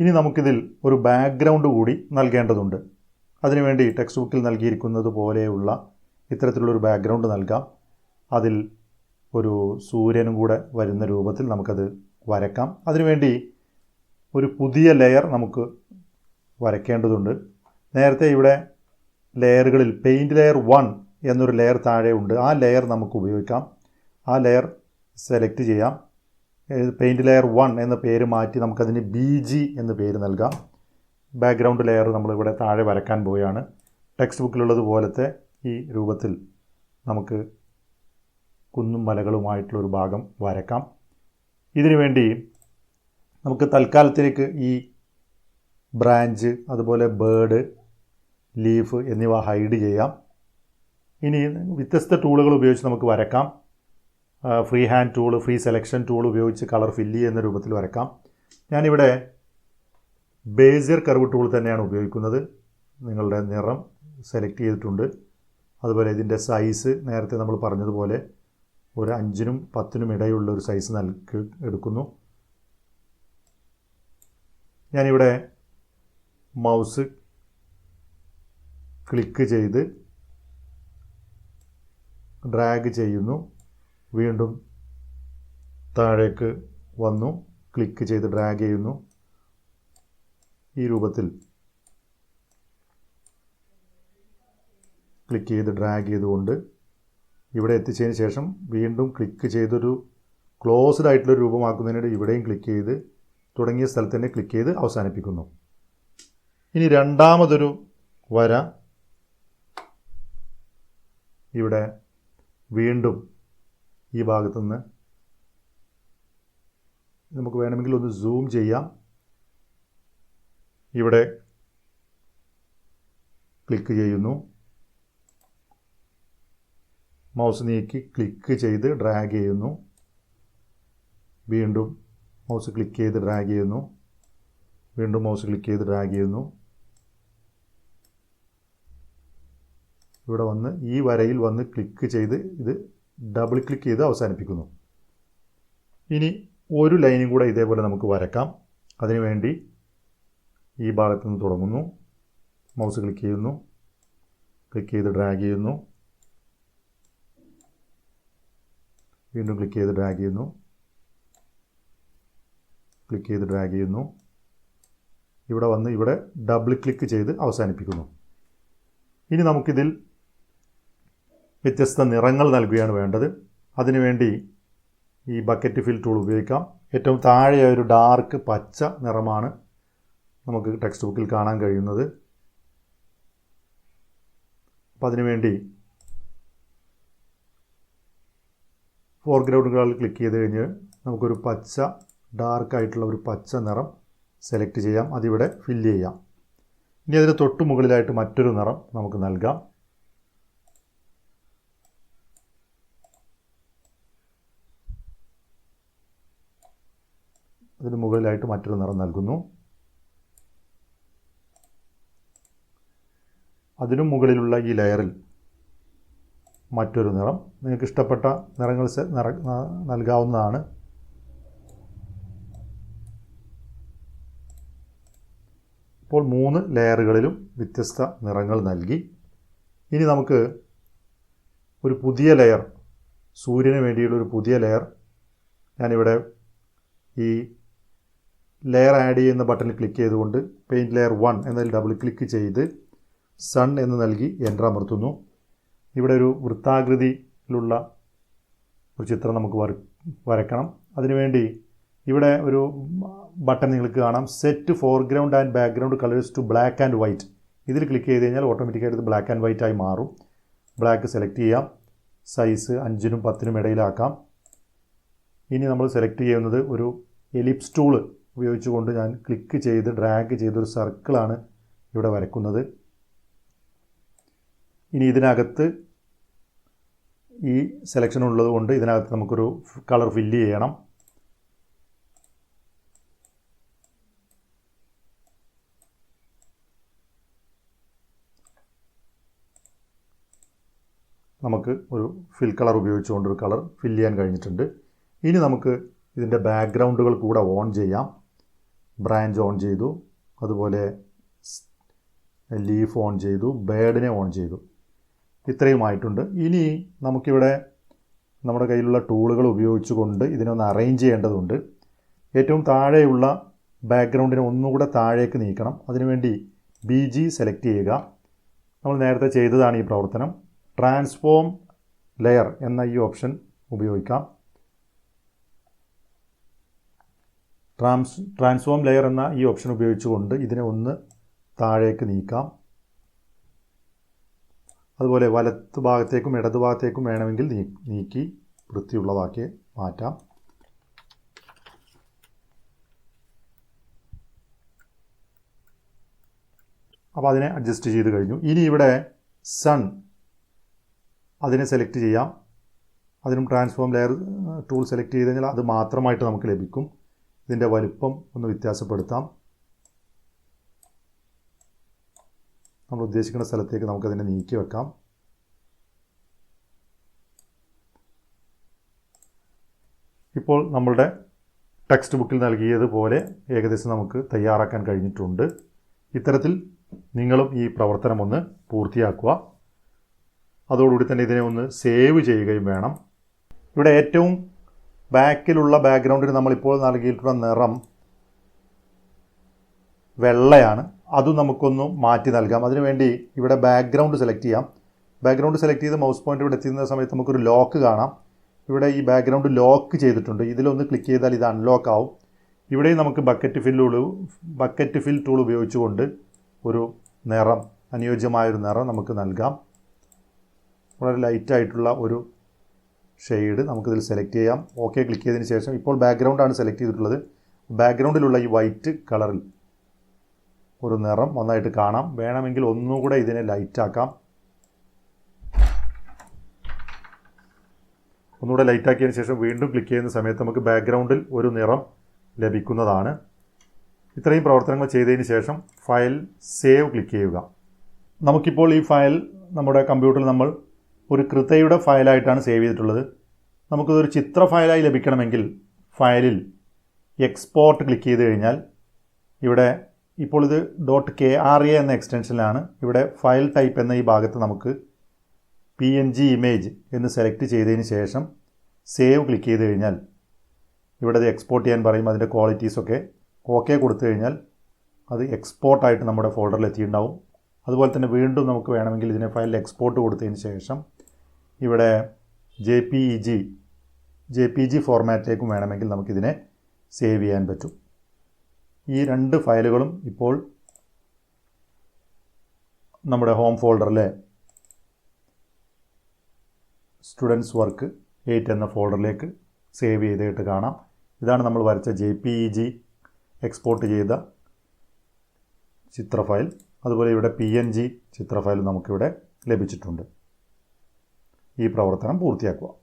ഇനി നമുക്കിതിൽ ഒരു ബാക്ക്ഗ്രൗണ്ട് കൂടി നൽകേണ്ടതുണ്ട്. അതിനുവേണ്ടി ടെക്സ്റ്റ് ബുക്കിൽ നൽകിയിരിക്കുന്നത് പോലെയുള്ള ഇത്തരത്തിലുള്ളൊരു ബാക്ക്ഗ്രൗണ്ട് നൽകാം. അതിൽ ഒരു സൂര്യനും കൂടെ വരുന്ന രൂപത്തിൽ നമുക്കത് വരക്കാം. അതിനുവേണ്ടി ഒരു പുതിയ ലെയർ നമുക്ക് വരയ്ക്കേണ്ടതുണ്ട്. നേരത്തെ ഇവിടെ ലെയറുകളിൽ പെയിന്റ് ലെയർ വൺ എന്നൊരു ലെയർ താഴെ ഉണ്ട് ആ ലെയർ നമുക്ക് ഉപയോഗിക്കാം. ആ ലെയർ സെലക്ട് ചെയ്യാം. പെയിന്റ് ലെയർ വൺ എന്ന പേര് മാറ്റി നമുക്കതിന് ബി ജി എന്ന് പേര് നൽകാം. ബാക്ക്ഗ്രൗണ്ട് ലെയർ നമ്മളിവിടെ താഴെ വരക്കാൻ പോവുകയാണ്. ടെക്സ്റ്റ് ബുക്കിലുള്ളത് പോലത്തെ ഈ രൂപത്തിൽ നമുക്ക് കുന്നും മലകളുമായിട്ടുള്ളൊരു ഭാഗം വരക്കാം ഇതിനു വേണ്ടി നമുക്ക് തൽക്കാലത്തിലേക്ക് ഈ ബ്രാഞ്ച് അതുപോലെ ബേഡ് ലീഫ് എന്നിവ ഹൈഡ് ചെയ്യാം. ഇനി വ്യത്യസ്ത ടൂളുകൾ ഉപയോഗിച്ച് നമുക്ക് വരക്കാം free hand tool free selection tool ഉപയോഗിച്ച് കളർ ഫില്ല് ചെയ്യുന്ന രൂപത്തിൽ വരക്കാം. ഞാനിവിടെ ബേസിയർ കർവ് ടൂൾ തന്നെയാണ് ഉപയോഗിക്കുന്നത്. നിങ്ങളുടെ നിറം സെലക്ട് ചെയ്തിട്ടുണ്ട്. അതുപോലെ ഇതിന്റെ സൈസ് നേരത്തെ നമ്മൾ പറഞ്ഞതുപോലെ ഒരു അഞ്ചിനും പത്തിനും ഇടയുള്ള ഒരു സൈസ് നൽകി എടുക്കുന്നു. ഞാനിവിടെ മൗസ് ക്ലിക്ക് ചെയ്ത് ഡ്രാഗ് ചെയ്യുന്നു. വീണ്ടും താഴേക്ക് വന്നു ക്ലിക്ക് ചെയ്ത് ഡ്രാഗ് ചെയ്യുന്നു. ഈ രൂപത്തിൽ ക്ലിക്ക് ചെയ്ത് ഡ്രാഗ് ചെയ്തുകൊണ്ട് ഇവിടെ എത്തിച്ചതിന് ശേഷം വീണ്ടും ക്ലിക്ക് ചെയ്തൊരു ക്ലോസ്ഡ് ആയിട്ടുള്ള രൂപമാക്കുന്നതിനായിട്ട് ഇവിടെയും ക്ലിക്ക് ചെയ്ത് തുടങ്ങിയ സ്ഥലത്ത് തന്നെ ക്ലിക്ക് ചെയ്ത് അവസാനിപ്പിക്കുന്നു. ഇനി രണ്ടാമതൊരു വര. ഇവിടെ വീണ്ടും ഈ ഭാഗത്തുനിന്ന്. നമുക്ക് വേണമെങ്കിൽ ഒന്ന് സൂം ചെയ്യാം. ഇവിടെ ക്ലിക്ക് ചെയ്യുന്നു. മൗസ് നീക്കി ക്ലിക്ക് ചെയ്ത് ഡ്രാഗ് ചെയ്യുന്നു. വീണ്ടും മൗസ് ക്ലിക്ക് ചെയ്ത് ഡ്രാഗ് ചെയ്യുന്നു. വീണ്ടും മൗസ് ക്ലിക്ക് ചെയ്ത് ഡ്രാഗ് ചെയ്യുന്നു. ഇവിടെ വന്ന് ഈ വരയിൽ വന്ന് ക്ലിക്ക് ചെയ്ത് ഇത് ഡബിൾ ക്ലിക്ക് ചെയ്ത് അവസാനിപ്പിക്കുന്നു. ഇനി ഒരു ലൈനും കൂടെ ഇതേപോലെ നമുക്ക് വരക്കാം. അതിനുവേണ്ടി ഈ ഭാഗത്ത് നിന്ന് തുടങ്ങുന്നു. മൗസ് ക്ലിക്ക് ചെയ്യുന്നു. ക്ലിക്ക് ചെയ്ത് ഡ്രാഗ് ചെയ്യുന്നു. വീണ്ടും ക്ലിക്ക് ചെയ്ത് ഡ്രാഗ് ചെയ്യുന്നു. ക്ലിക്ക് ചെയ്ത് ഡ്രാഗ് ചെയ്യുന്നു. ഇവിടെ വന്ന് ഇവിടെ ഡബിൾ ക്ലിക്ക് ചെയ്ത് അവസാനിപ്പിക്കുന്നു. ഇനി നമുക്കിതിൽ വ്യത്യസ്ത നിറങ്ങൾ നൽകുകയാണ് വേണ്ടത്. അതിനുവേണ്ടി ഈ ബക്കറ്റ് ഫിൽ ടൂൾ ഉപയോഗിക്കാം. ഏറ്റവും താഴെ ഒരു ഡാർക്ക് പച്ച നിറമാണ് നമുക്ക് ടെക്സ്റ്റ് ബുക്കിൽ കാണാൻ കഴിയുന്നത്. അപ്പം അതിനുവേണ്ടി ഫോർഗ്രൗണ്ടുകളിൽ ക്ലിക്ക് ചെയ്ത് കഴിഞ്ഞ് നമുക്കൊരു പച്ച ഡാർക്കായിട്ടുള്ള ഒരു പച്ച നിറം സെലക്ട് ചെയ്യാം. അതിവിടെ ഫില്ല് ചെയ്യാം. ഇനി അതിന് തൊട്ട് മുകളിലായിട്ട് മറ്റൊരു നിറം നമുക്ക് നൽകാം. അതിന് മുകളിലായിട്ട് മറ്റൊരു നിറം നൽകുന്നു. അതിനും മുകളിലുള്ള ഈ ലെയറിൽ മറ്റൊരു നിറം. നിങ്ങൾക്ക് ഇഷ്ടപ്പെട്ട നിറങ്ങൾ നിറ നൽകാവുന്നതാണ്. ഇപ്പോൾ മൂന്ന് ലെയറുകളിലും വ്യത്യസ്ത നിറങ്ങൾ നൽകി. ഇനി നമുക്ക് ഒരു പുതിയ ലെയർ സൂര്യന് വേണ്ടിയുള്ള ഒരു പുതിയ ലെയർ ഞാനിവിടെ ഈ ലെയർ ആഡ് ചെയ്യുന്ന ബട്ടണിൽ ക്ലിക്ക് ചെയ്തുകൊണ്ട് പെയിന്റ് ലെയർ വൺ എന്നതിൽ ഡബിൾ ക്ലിക്ക് ചെയ്ത് സൺ എന്ന് നൽകി എന്റർ അമർത്തുന്നു. ഇവിടെ ഒരു വൃത്താകൃതിയിലുള്ള ഒരു ചിത്രം നമുക്ക് വര വരക്കണം. അതിനുവേണ്ടി ഇവിടെ ഒരു ബട്ടൺ നിങ്ങൾക്ക് കാണാം. Set foreground and background colours to black and white ഇതിൽ ക്ലിക്ക് ചെയ്ത് കഴിഞ്ഞാൽ ഓട്ടോമാറ്റിക്കായിട്ട് ഇത് ബ്ലാക്ക് ആൻഡ് വൈറ്റ് ആയി മാറും. ബ്ലാക്ക് സെലക്ട് ചെയ്യാം. സൈസ് അഞ്ചിനും പത്തിനും ഇടയിലാക്കാം. ഇനി നമ്മൾ സെലക്ട് ചെയ്യുന്നത് ഒരു എലിപ്സ് ടൂൾ ഉപയോഗിച്ചുകൊണ്ട് ഞാൻ ക്ലിക്ക് ചെയ്ത് ഡ്രാഗ് ചെയ്തൊരു സർക്കിളാണ് ഇവിടെ വരക്കുന്നത് ഇനി ഇതിനകത്ത് ഈ സെലക്ഷൻ ഉള്ളത് കൊണ്ട് ഇതിനകത്ത് നമുക്കൊരു കളർ ഫില്ല് ചെയ്യണം. നമുക്ക് ഒരു ഫിൽ കളർ ഉപയോഗിച്ചുകൊണ്ട് ഒരു കളർ ഫില്ല് ചെയ്യാൻ കഴിഞ്ഞിട്ടുണ്ട്. ഇനി നമുക്ക് ഇതിന്റെ ബാക്ക്ഗ്രൗണ്ടുകൾ കൂടെ ഓൺ ചെയ്യാം. ബ്രാഞ്ച് ഓൺ ചെയ്തു. അതുപോലെ ലീഫ് ഓൺ ചെയ്തു ബേഡിനെ ഓൺ ചെയ്തു. ഇത്രയുമായിട്ടുണ്ട് ഇനി നമുക്കിവിടെ നമ്മുടെ കയ്യിലുള്ള ടൂളുകൾ ഉപയോഗിച്ചുകൊണ്ട് ഇതിനൊന്ന് അറേഞ്ച് ചെയ്യേണ്ടതുണ്ട്. ഏറ്റവും താഴെയുള്ള ബാക്ക്ഗ്രൗണ്ടിനെ ഒന്നുകൂടെ താഴേക്ക് നീക്കണം. അതിനുവേണ്ടി ബി ജി സെലക്ട് ചെയ്യുക. നമ്മൾ നേരത്തെ ചെയ്തതാണ് ഈ പ്രവർത്തനം. ട്രാൻസ്ഫോം ലെയർ എന്ന ഈ ഓപ്ഷൻ ഉപയോഗിക്കാം. ട്രാൻസ് ട്രാൻസ്ഫോം ലെയർ എന്ന ഈ ഓപ്ഷൻ ഉപയോഗിച്ചുകൊണ്ട് ഇതിനെ ഒന്ന് താഴേക്ക് നീക്കാം. അതുപോലെ വലത്ത് ഭാഗത്തേക്കും ഇടത് ഭാഗത്തേക്കും വേണമെങ്കിൽ നീക്കി വൃത്തിയുള്ളതാക്കി മാറ്റാം. അപ്പോൾ അതിനെ അഡ്ജസ്റ്റ് ചെയ്ത് കഴിഞ്ഞു. ഇനി ഇവിടെ സൺ അതിനെ സെലക്ട് ചെയ്യാം. അതിനും ട്രാൻസ്ഫോം ലെയർ ടൂൾ സെലക്ട് ചെയ്ത് കഴിഞ്ഞാൽ അത് മാത്രമായിട്ട് നമുക്ക് ലഭിക്കും. ഇതിന്റെ വലുപ്പം ഒന്ന് വ്യത്യാസപ്പെടുത്താം. നമ്മൾ ഉദ്ദേശിക്കുന്ന സ്ഥലത്തേക്ക് നമുക്കതിനെ നീക്കി വെക്കാം. ഇപ്പോൾ നമ്മളുടെ ടെക്സ്റ്റ് ബുക്കിൽ നൽകിയതുപോലെ ഏകദേശം നമുക്ക് തയ്യാറാക്കാൻ കഴിഞ്ഞിട്ടുണ്ട്. ഇത്തരത്തിൽ നിങ്ങളും ഈ പ്രവർത്തനം ഒന്ന് പൂർത്തിയാക്കുക. അതോടുകൂടി തന്നെ ഇതിനെ ഒന്ന് സേവ് ചെയ്യുകയും വേണം. ഇവിടെ ഏറ്റവും ബാക്കിലുള്ള ബാക്ക്ഗ്രൗണ്ടിന് നമ്മളിപ്പോൾ നൽകിയിട്ടുള്ള നിറം വെള്ളയാണ്. അതും നമുക്കൊന്ന് മാറ്റി നൽകാം. അതിനുവേണ്ടി ഇവിടെ ബാക്ക്ഗ്രൗണ്ട് സെലക്ട് ചെയ്യാം. ബാക്ക്ഗ്രൗണ്ട് സെലക്ട് ചെയ്ത് മൗസ് പോയിന്റ് ഇവിടെ എത്തുന്ന സമയത്ത് നമുക്കൊരു ലോക്ക് കാണാം. ഇവിടെ ഈ ബാക്ക്ഗ്രൗണ്ട് ലോക്ക് ചെയ്തിട്ടുണ്ട്. ഇതിലൊന്ന് ക്ലിക്ക് ചെയ്താൽ ഇത് അൺലോക്ക് ആവും. ഇവിടെയും നമുക്ക് bucket fill bucket fill tool ഉപയോഗിച്ചുകൊണ്ട് ഒരു നിറം അനുയോജ്യമായൊരു നിറം നമുക്ക് നൽകാം. വളരെ ലൈറ്റായിട്ടുള്ള ഒരു ഷെയ്ഡ് നമുക്കിതിൽ സെലക്ട് ചെയ്യാം. ഓക്കെ ക്ലിക്ക് ചെയ്തതിന് ശേഷം ഇപ്പോൾ ബാക്ക്ഗ്രൗണ്ടാണ് സെലക്ട് ചെയ്തിട്ടുള്ളത്. ബാക്ക്ഗ്രൗണ്ടിലുള്ള ഈ വൈറ്റ് കളറിൽ ഒരു നിറം ഒന്നായിട്ട് കാണാം. വേണമെങ്കിൽ ഒന്നുകൂടെ ഇതിനെ ലൈറ്റാക്കാം ഒന്നുകൂടെ ലൈറ്റാക്കിയതിന് ശേഷം വീണ്ടും ക്ലിക്ക് ചെയ്യുന്ന സമയത്ത് നമുക്ക് ബാക്ക്ഗ്രൗണ്ടിൽ ഒരു നിറം ലഭിക്കുന്നതാണ്. ഇത്രയും പ്രവർത്തനങ്ങൾ ചെയ്തതിന് ശേഷം ഫയൽ സേവ് ക്ലിക്ക് ചെയ്യുക. നമുക്കിപ്പോൾ ഈ ഫയൽ നമ്മുടെ കമ്പ്യൂട്ടറിൽ നമ്മൾ ഒരു കൃതയുടെ ഫയലായിട്ടാണ് സേവ് ചെയ്തിട്ടുള്ളത്. നമുക്കിതൊരു ചിത്ര ഫയലായി ലഭിക്കണമെങ്കിൽ ഫയലിൽ എക്സ്പോർട്ട് ക്ലിക്ക് ചെയ്ത് കഴിഞ്ഞാൽ ഇവിടെ ഇപ്പോൾ ഇത് ഡോട്ട് കെ ആർ എ എന്ന എക്സ്റ്റൻഷനിലാണ് ഇവിടെ ഫയൽ ടൈപ്പ് എന്ന ഈ ഭാഗത്ത് നമുക്ക് പി എൻ ജി ഇമേജ് എന്ന് സെലക്ട് ചെയ്തതിന് ശേഷം സേവ് ക്ലിക്ക് ചെയ്ത് കഴിഞ്ഞാൽ ഇവിടെ അത് എക്സ്പോർട്ട് ചെയ്യാൻ പറയും. അതിന്റെ ക്വാളിറ്റീസൊക്കെ ഓക്കെ കൊടുത്തു കഴിഞ്ഞാൽ അത് എക്സ്പോർട്ടായിട്ട് നമ്മുടെ ഫോൾഡറിൽ എത്തിയിട്ടുണ്ടാവും. അതുപോലെ തന്നെ വീണ്ടും നമുക്ക് വേണമെങ്കിൽ ഇതിനെ ഫയൽ എക്സ്പോർട്ട് കൊടുത്തതിന് ശേഷം ഇവിടെ J P E G J P G ഫോർമാറ്റിലേക്കും വേണമെങ്കിൽ നമുക്കിതിനെ സേവ് ചെയ്യാൻ പറ്റും. ഈ രണ്ട് ഫയലുകളും ഇപ്പോൾ നമ്മുടെ ഹോം ഫോൾഡറിലെ സ്റ്റുഡൻസ് വർക്ക് എയ്റ്റ് എന്ന ഫോൾഡറിലേക്ക് സേവ് ചെയ്തിട്ട് കാണാം. ഇതാണ് നമ്മൾ വരച്ച J P E G export ചെയ്ത ചിത്ര ഫയൽ അതുപോലെ ഇവിടെ പി എൻ ജി ചിത്ര ഫയൽ നമുക്കിവിടെ ലഭിച്ചിട്ടുണ്ട്. ഈ പ്രവർത്തനം പൂർത്തിയാക്കുക.